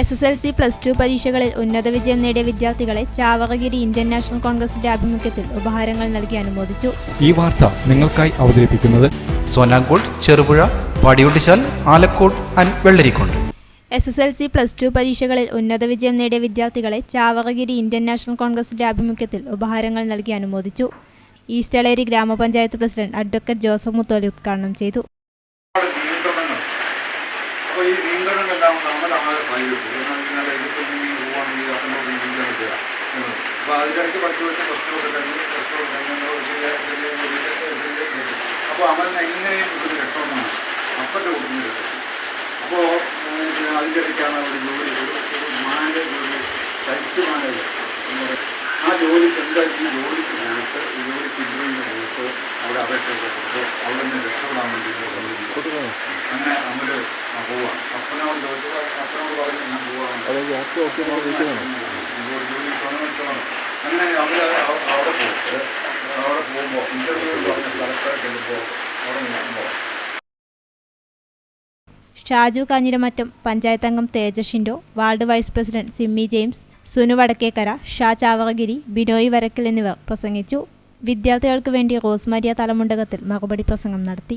S S L C plus two പരീക്ഷകളിൽ ഉന്നത വിജയം നേടിയ വിദ്യാർത്ഥികളെ ചാവകഗിരി ഇന്ത്യൻ നാഷണൽ കോൺഗ്രസിന്റെ ആഭിമുഖ്യത്തിൽ ഉപഹാരങ്ങൾ നൽകി അനുമോദിച്ചു. ഈ വാർത്ത നിങ്ങൾക്കായി അവതരിപ്പിക്കുന്നത് Sonankode Cherupuzha Padiyottuchal Alakode and Vellarikottu S S L C plus two പരീക്ഷകളിൽ ഉന്നത വിജയം നേടിയ വിദ്യാർത്ഥികളെ ചാവകഗിരി ഇന്ത്യൻ നാഷണൽ കോൺഗ്രസിന്റെ ആഭിമുഖ്യത്തിൽ ഉപഹാരങ്ങൾ നൽകി അനുമോദിച്ചു. ഈസ്റ്റലേരി ഗ്രാമപഞ്ചായത്ത് പ്രസിഡന്റ് അഡ്വക്കേറ്റ് ജോസഫ് മുത്തോലി ഉദ്ഘാടനം ചെയ്തു. അപ്പോൾ ഈ നിയന്ത്രണങ്ങളെല്ലാം നമ്മൾ ആകെ വൈകിട്ടു എന്ന് ഇതിപ്പോൾ ഈ പോവുകയാണെങ്കിൽ ചിന്തിക്കാൻ പറ്റുക എന്നുള്ളത് അപ്പോൾ അതിനിടയ്ക്ക് പഠിച്ചു വെച്ച പ്രശ്നമൊക്കെ കഴിഞ്ഞ് പ്രശ്നമൊക്കെ കഴിഞ്ഞ് അപ്പോൾ അവൻ എങ്ങനെയും ഇത് രക്ഷമാണ് അപ്പന്റെ രക്ഷ അപ്പോൾ അതിന്റെ ഇടയ്ക്കാണ് ഒരു ജോലി ഒരു മാനേജ് ജോലി സൈറ്റ് മാനേജ്. ആ ജോലിക്ക് എന്തായാലും ഈ ജോലിക്ക് പോയിട്ട് ഈ ജോലിക്ക് ഇന്റർവ്യൂവിന് പോയിട്ട് അവിടെ അപേക്ഷ കൊടുത്ത് അവിടെ നിന്ന് രക്ഷപ്പെടാൻ വേണ്ടി വന്നിരിക്കുന്നു. അങ്ങനെ നമ്മൾ ഗ്യാസ് അങ്ങനെ അവർ അവിടെ പോയിട്ട് അവിടെ പോകുമ്പോൾ ഇന്റർവ്യൂ പറഞ്ഞ സ്ഥലത്ത് ചെല്ലുമ്പോൾ അവിടെ നിൽക്കുമ്പോൾ ഷാജു കാഞ്ഞിരമറ്റം പഞ്ചായത്തംഗം അംഗം തേജഷിൻഡോ ward vice president Simmy James Sunu Vadakkekara Sha Chavaragiri Binoy Varakkal എന്നിവർ പ്രസംഗിച്ചു. വിദ്യാർത്ഥികൾക്ക് വേണ്ടി റോസ്മരിയ തലമുണ്ടകത്തിൽ മറുപടി പ്രസംഗം നടത്തി.